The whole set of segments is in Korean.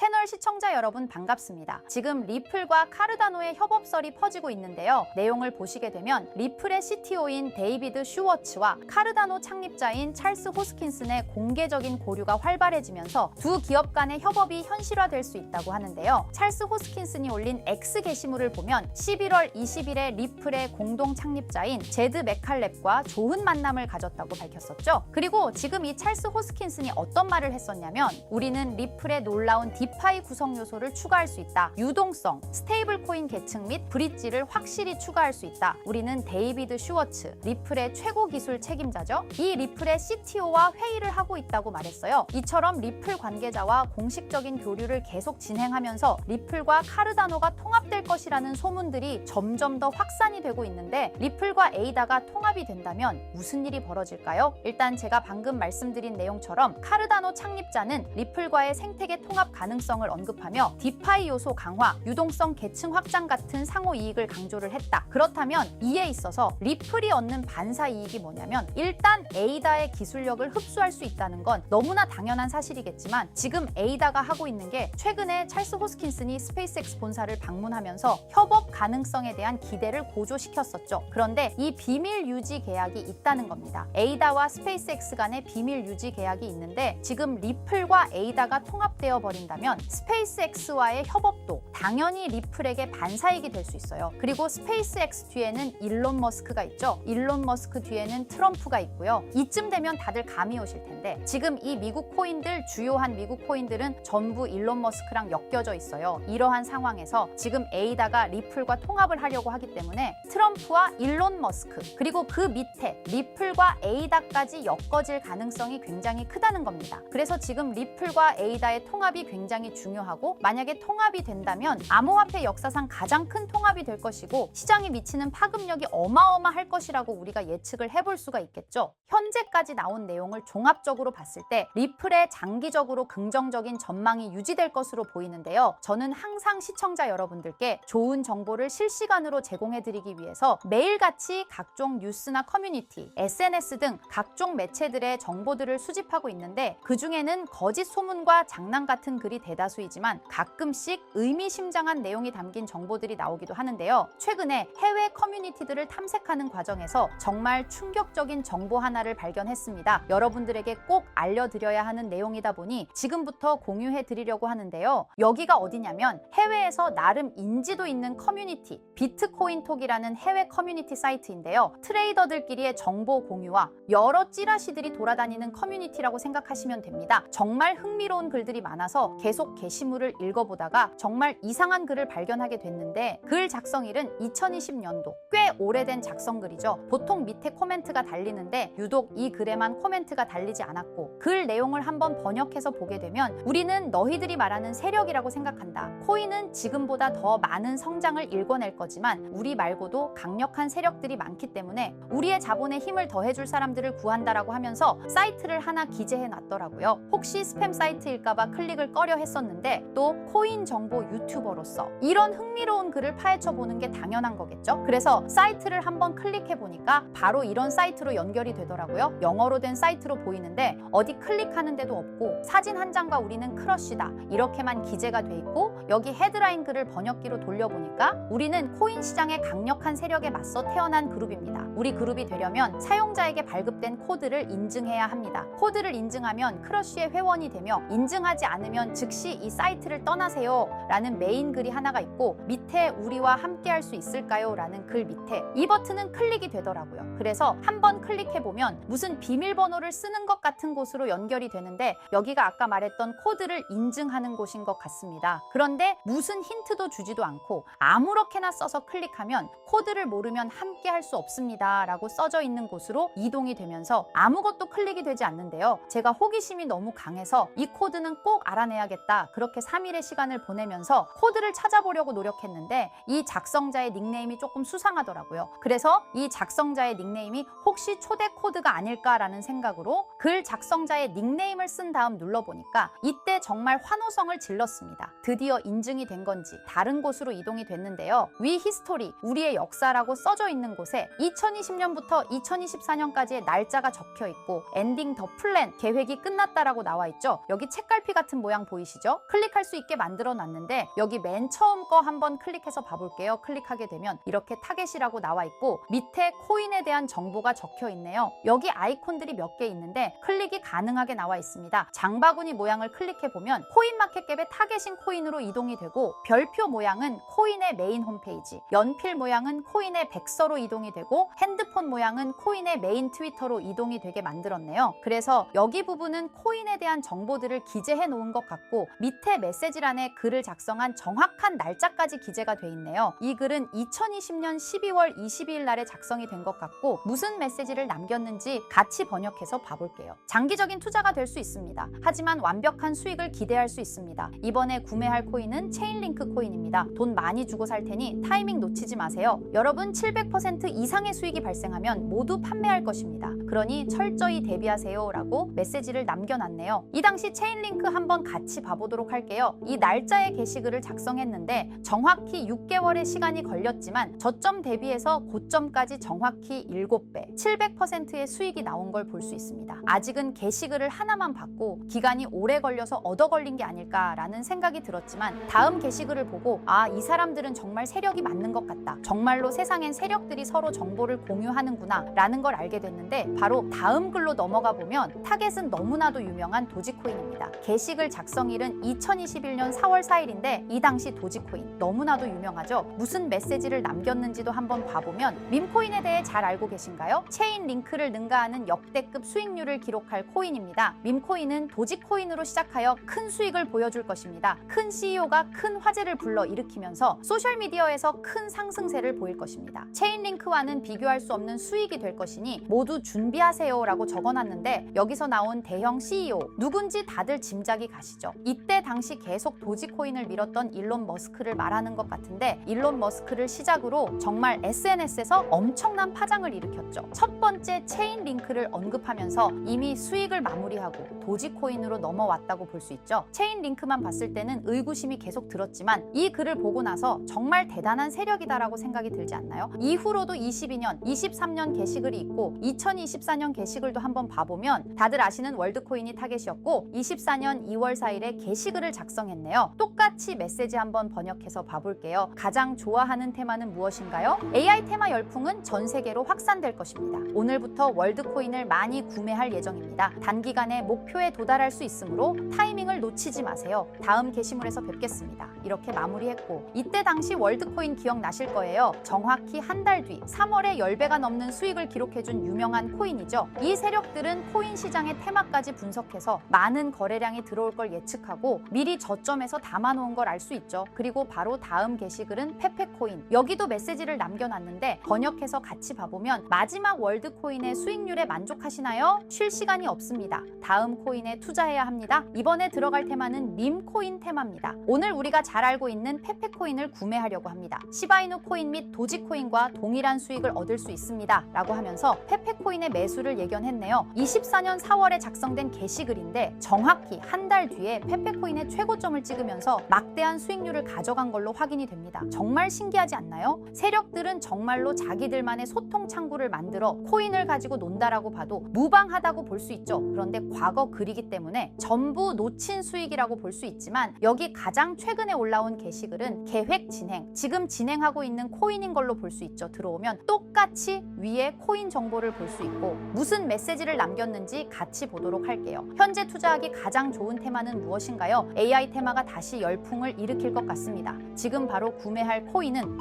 채널 시청자 여러분 반갑습니다. 지금 리플과 카르다노의 협업설이 퍼지고 있는데요. 내용을 보시게 되면 리플의 CTO인 데이비드 슈워츠와 카르다노 창립자인 찰스 호스킨슨의 공개적인 고류가 활발해지면서 두 기업 간의 협업이 현실화될 수 있다고 하는데요. 찰스 호스킨슨이 올린 X 게시물을 보면 11월 20일에 리플의 공동 창립자인 제드 맥칼랩과 좋은 만남을 가졌다고 밝혔었죠. 그리고 지금 이 찰스 호스킨슨이 어떤 말을 했었냐면 우리는 리플의 놀라운 디파이 구성 요소를 추가할 수 있다. 유동성, 스테이블 코인 계층 및 브릿지를 확실히 추가할 수 있다. 우리는 데이비드 슈워츠, 리플의 최고 기술 책임자죠. 이 리플의 CTO와 회의를 하고 있다고 말했어요. 이처럼 리플 관계자와 공식적인 교류를 계속 진행하면서 리플과 카르다노가 통합될 것이라는 소문들이 점점 더 확산이 되고 있는데 리플과 에이다가 통합이 된다면 무슨 일이 벌어질까요? 일단 제가 방금 말씀드린 내용처럼 카르다노 창립자는 리플과의 생태계 통합 가능 성을 언급하며 디파이 요소 강화, 유동성 계층 확장 같은 상호 이익을 강조를 했다. 그렇다면 이에 있어서 리플이 얻는 반사 이익이 뭐냐면 일단 에이다의 기술력을 흡수할 수 있다는 건 너무나 당연한 사실이겠지만 지금 에이다가 하고 있는 게 최근에 찰스 호스킨슨이 스페이스X 본사를 방문하면서 협업 가능성에 대한 기대를 고조시켰었죠. 그런데 이 비밀 유지 계약이 있다는 겁니다. 에이다와 스페이스X 간의 비밀 유지 계약이 있는데 지금 리플과 에이다가 통합되어 버린다면 스페이스X와의 협업도 당연히 리플에게 반사익이 될 수 있어요. 그리고 스페이스X 뒤에는 일론 머스크가 있죠. 일론 머스크 뒤에는 트럼프가 있고요. 이쯤 되면 다들 감이 오실 텐데 지금 이 미국 코인들 주요한 미국 코인들은 전부 일론 머스크랑 엮여져 있어요. 이러한 상황에서 지금 에이다가 리플과 통합을 하려고 하기 때문에 트럼프와 일론 머스크 그리고 그 밑에 리플과 에이다까지 엮어질 가능성이 굉장히 크다는 겁니다. 그래서 지금 리플과 에이다의 통합이 굉장히 중요하고 만약에 통합이 된다면 암호화폐 역사상 가장 큰 통합이 될 것이고 시장에 미치는 파급력이 어마어마할 것이라고 우리가 예측을 해볼 수가 있겠죠. 현재까지 나온 내용을 종합적으로 봤을 때 리플의 장기적으로 긍정적인 전망이 유지될 것으로 보이는데요. 저는 항상 시청자 여러분들께 좋은 정보를 실시간으로 제공해드리기 위해서 매일같이 각종 뉴스나 커뮤니티, SNS 등 각종 매체들의 정보들을 수집하고 있는데 그 중에는 거짓 소문과 장난 같은 글이 대다수이지만 가끔씩 의미심장한 내용이 담긴 정보들이 나오기도 하는데요. 최근에 해외 커뮤니티들을 탐색하는 과정에서 정말 충격적인 정보 하나를 발견했습니다. 여러분들에게 꼭 알려드려야 하는 내용이다 보니 지금부터 공유해 드리려고 하는데요. 여기가 어디냐면 해외에서 나름 인지도 있는 커뮤니티 비트코인톡이라는 해외 커뮤니티 사이트인데요. 트레이더들끼리의 정보 공유와 여러 찌라시들이 돌아다니는 커뮤니티라고 생각하시면 됩니다. 정말 흥미로운 글들이 많아서 계속 게시물을 읽어보다가 정말 이상한 글을 발견하게 됐는데 글 작성일은 2020년도 꽤 오래된 작성글이죠. 보통 밑에 코멘트가 달리는데 유독 이 글에만 코멘트가 달리지 않았고 글 내용을 한번 번역해서 보게 되면 우리는 너희들이 말하는 세력이라고 생각한다. 코인은 지금보다 더 많은 성장을 일궈낼 거지만 우리 말고도 강력한 세력들이 많기 때문에 우리의 자본에 힘을 더해줄 사람들을 구한다라고 하면서 사이트를 하나 기재해 놨더라고요. 혹시 스팸 사이트일까봐 클릭을 꺼려 했었는데 또 코인 정보 유튜버로서 이런 흥미로운 글을 파헤쳐 보는 게 당연한 거겠죠. 그래서 사이트를 한번 클릭해 보니까 바로 이런 사이트로 연결이 되더라고요. 영어로 된 사이트로 보이는데 어디 클릭하는 데도 없고 사진 한 장과 우리는 크러쉬다 이렇게만 기재가 돼 있고 여기 헤드라인 글을 번역기로 돌려보니까 우리는 코인 시장의 강력한 세력에 맞서 태어난 그룹입니다. 우리 그룹이 되려면 사용자에게 발급된 코드를 인증해야 합니다. 코드를 인증하면 크러쉬의 회원이 되며 인증하지 않으면 즉시 이 사이트를 떠나세요 라는 메인 글이 하나가 있고 밑에 우리와 함께 할 수 있을까요? 라는 글 밑에 이 버튼은 클릭이 되더라고요. 그래서 한 번 클릭해 보면 무슨 비밀번호를 쓰는 것 같은 곳으로 연결이 되는데 여기가 아까 말했던 코드를 인증하는 곳인 것 같습니다. 그런데 무슨 힌트도 주지도 않고 아무렇게나 써서 클릭하면 코드를 모르면 함께 할 수 없습니다. 라고 써져 있는 곳으로 이동이 되면서 아무것도 클릭이 되지 않는데요. 제가 호기심이 너무 강해서 이 코드는 꼭 알아내야겠다. 그렇게 3일의 시간을 보내면서 코드를 찾아보려고 노력했는데 이 작성자의 닉네임이 조금 수상하더라고요. 그래서 이 작성자의 닉네임이 혹시 초대 코드가 아닐까라는 생각으로 글 작성자의 닉네임을 쓴 다음 눌러보니까 이때 정말 환호성을 질렀습니다. 드디어 인증이 된 건지 다른 곳으로 이동이 됐는데요. 위 히스토리, 우리의 역사라고 써져 있는 곳에 2020년부터 2024년까지의 날짜가 적혀 있고 엔딩 더 플랜 계획이 끝났다라고 나와 있죠. 여기 책갈피 같은 모양 보이시죠? 클릭할 수 있게 만들어 놨는데 여기 맨 처음 거 한번 클릭해서 봐볼게요. 클릭하게 되면 이렇게 타겟이 라고 나와 있고 밑에 코인에 대한 정보가 적혀 있네요. 여기 아이콘들이 몇 개 있는데 클릭이 가능하게 나와 있습니다. 장바구니 모양을 클릭해 보면 코인 마켓캡의 타겟인 코인으로 이동이 되고 별표 모양은 코인의 메인 홈페이지, 연필 모양은 코인의 백서로 이동이 되고 핸드폰 모양은 코인의 메인 트위터로 이동이 되게 만들었네요. 그래서 여기 부분은 코인에 대한 정보들을 기재해 놓은 것 같고 밑에 메시지란에 글을 작성한 정확한 날짜까지 기재가 돼 있네요. 이 글은 2020년 12월 22일 날에 작성이 된 것 같고 무슨 메시지를 남겼는지 같이 번역해서 봐볼게요. 장기적인 투자가 될 수 있습니다. 하지만 완벽한 수익을 기대할 수 있습니다. 이번에 구매할 코인은 체인링크 코인입니다. 돈 많이 주고 살 테니 타이밍 놓치지 마세요. 여러분 700% 이상의 수익이 발생하면 모두 판매할 것입니다. 그러니 철저히 대비하세요 라고 메시지를 남겨놨네요. 이 당시 체인링크 한번 같이 봐보도록 할게요. 이 날짜의 게시글을 작성했는데 정확히 6개월의 시간이 걸렸지만 저점 대비 해서 고점까지 정확히 7배, 700%의 수익이 나온 걸 볼 수 있습니다. 아직은 게시글을 하나만 받고 기간이 오래 걸려서 얻어 걸린 게 아닐까라는 생각이 들었지만 다음 게시글을 보고 아, 이 사람들은 정말 세력이 맞는 것 같다. 정말로 세상엔 세력들이 서로 정보를 공유하는구나 라는 걸 알게 됐는데 바로 다음 글로 넘어가 보면 타겟은 너무나도 유명한 도지코인입니다. 게시글 작성일은 2021년 4월 4일인데 이 당시 도지코인 너무나도 유명하죠. 무슨 메시지를 남겼는지도 한번 봐보면 밈코인에 대해 잘 알고 계신가요? 체인 링크를 능가하는 역대급 수익률을 기록할 코인입니다. 밈코인은 도지코인으로 시작하여 큰 수익을 보여줄 것입니다. 큰 CEO가 큰 화제를 불러 일으키면서 소셜미디어에서 큰 상승세를 보일 것입니다. 체인 링크와는 비교할 수 없는 수익이 될 것이니 모두 준비하세요 라고 적어놨는데 여기서 나온 대형 CEO 누군지 다들 짐작이 가시죠. 이때 당시 계속 도지코인을 밀었던 일론 머스크를 말하는 것 같은데 일론 머스크를 시작으로 정말 SNS에서 엄청난 파장을 일으켰죠. 첫 번째 체인 링크를 언급하면서 이미 수익을 마무리하고 도지코인으로 넘어왔다고 볼 수 있죠. 체인 링크만 봤을 때는 의구심이 계속 들었지만 이 글을 보고 나서 정말 대단한 세력이다라고 생각이 들지 않나요? 이후로도 22년, 23년 게시글이 있고 2024년 게시글도 한번 봐보면 다들 아시는 월드코인이 타겟이었고 24년 2월 4일에 게시글을 작성했네요. 똑같이 메시지 한번 번역해서 봐볼게요. 가장 좋아하는 테마는 무엇인가요? AI 테마 열풍은 전 세계로 확산될 것입니다. 오늘부터 월드코인을 많이 구매할 예정입니다. 단기간에 목표에 도달할 수 있으므로 타이밍을 놓치지 마세요. 다음 게시물에서 뵙겠습니다. 이렇게 마무리했고 이때 당시 월드코인 기억나실 거예요. 정확히 한 달 뒤 3월에 10배가 넘는 수익을 기록해준 유명한 코인이죠. 이 세력들은 코인 시장의 테마까지 분석해서 많은 거래량이 들어올 걸 예측하고 미리 저점에서 담아놓은 걸 알 수 있죠. 그리고 바로 다음 게시글은 페페코인. 여기도 메시지를 남겨 놨는데 번역해서 같이 봐보면 마지막 월드 코인의 수익률에 만족하시나요? 쉴 시간이 없습니다. 다음 코인에 투자해야 합니다. 이번에 들어갈 테마는 밈코인 테마입니다. 오늘 우리가 잘 알고 있는 페페 코인을 구매하려고 합니다. 시바이누 코인 및 도지 코인과 동일한 수익을 얻을 수 있습니다. 라고 하면서 페페 코인의 매수를 예견했네요. 24년 4월에 작성된 게시글인데 정확히 한 달 뒤에 페페 코인의 최고점을 찍으면서 막대한 수익률을 가져간 걸로 확인이 됩니다. 정말 신기하지 않나요? 세력들은 정말로 자기들만의 소통 창구를 만들어 코인을 가지고 논다라고 봐도 무방하다고 볼 수 있죠. 그런데 과거 글이기 때문에 전부 놓친 수익이라고 볼 수 있지만 여기 가장 최근에 올라온 게시글은 계획 진행, 지금 진행하고 있는 코인인 걸로 볼 수 있죠. 들어오면 똑같이 위에 코인 정보를 볼 수 있고 무슨 메시지를 남겼는지 같이 보도록 할게요. 현재 투자하기 가장 좋은 테마는 무엇인가요? AI 테마가 다시 열풍을 일으킬 것 같습니다. 지금 바로 구매할 코인은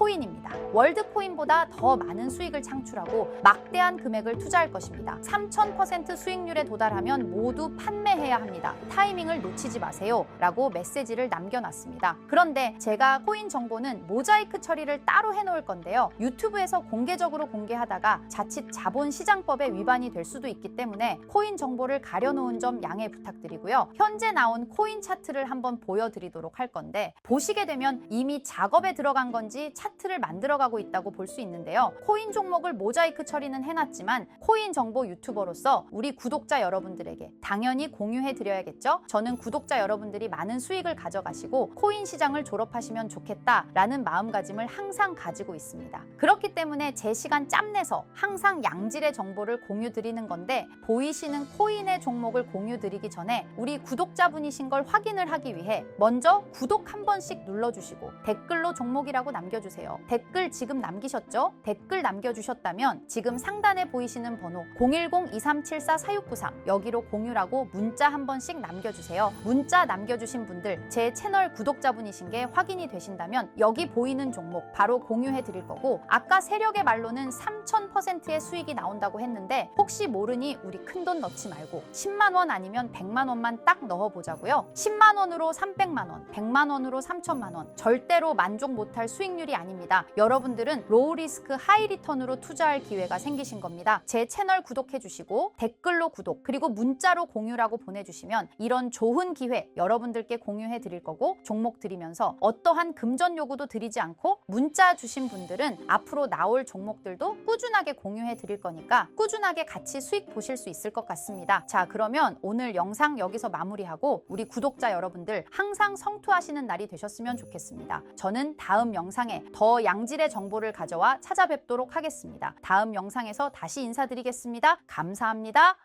코인입니다. 월드코인보다 더 많은 수익을 창출하고 막대한 금액을 투자할 것입니다. 3000% 수익률에 도달하면 모두 판매해야 합니다. 타이밍을 놓치지 마세요. 라고 메시지를 남겨놨습니다. 그런데 제가 코인 정보는 모자이크 처리를 따로 해놓을 건데요. 유튜브에서 공개적으로 공개하다가 자칫 자본시장법에 위반이 될 수도 있기 때문에 코인 정보를 가려놓은 점 양해 부탁드리고요. 현재 나온 코인 차트를 한번 보여드리도록 할 건데 보시게 되면 이미 작업에 들어간 건지 찾 차트를 만들어가고 있다고 볼 수 있는데요. 코인 종목을 모자이크 처리는 해놨지만 코인 정보 유튜버로서 우리 구독자 여러분들에게 당연히 공유해 드려야겠죠. 저는 구독자 여러분들이 많은 수익을 가져가시고 코인 시장을 졸업하시면 좋겠다라는 마음가짐을 항상 가지고 있습니다. 그렇기 때문에 제 시간 짬내서 항상 양질의 정보를 공유 드리는 건데 보이시는 코인의 종목을 공유 드리기 전에 우리 구독자분이신 걸 확인을 하기 위해 먼저 구독 한 번씩 눌러주시고 댓글로 종목이라고 남겨주세요. 댓글 지금 남기셨죠? 댓글 남겨주셨다면 지금 상단에 보이시는 번호 010-2374-4693 여기로 공유라고 문자 한 번씩 남겨주세요. 문자 남겨주신 분들 제 채널 구독자분이신 게 확인이 되신다면 여기 보이는 종목 바로 공유해 드릴 거고 아까 세력의 말로는 3000%의 수익이 나온다고 했는데 혹시 모르니 우리 큰 돈 넣지 말고 10만 원 아니면 100만 원만 딱 넣어 보자고요. 10만 원으로 300만 원, 100만 원으로 3천만 원. 절대로 만족 못할 수익률이 아닙니다. 여러분들은 로우 리스크 하이 리턴으로 투자할 기회가 생기신 겁니다. 제 채널 구독해 주시고 댓글로 구독 그리고 문자로 공유라고 보내주시면 이런 좋은 기회 여러분들께 공유해 드릴 거고 종목 드리면서 어떠한 금전 요구도 드리지 않고 문자 주신 분들은 앞으로 나올 종목들도 꾸준하게 공유해 드릴 거니까 꾸준하게 같이 수익 보실 수 있을 것 같습니다. 자 그러면 오늘 영상 여기서 마무리하고 우리 구독자 여러분들 항상 성투하시는 날이 되셨으면 좋겠습니다. 저는 다음 영상에 더 양질의 정보를 가져와 찾아뵙도록 하겠습니다. 다음 영상에서 다시 인사드리겠습니다. 감사합니다.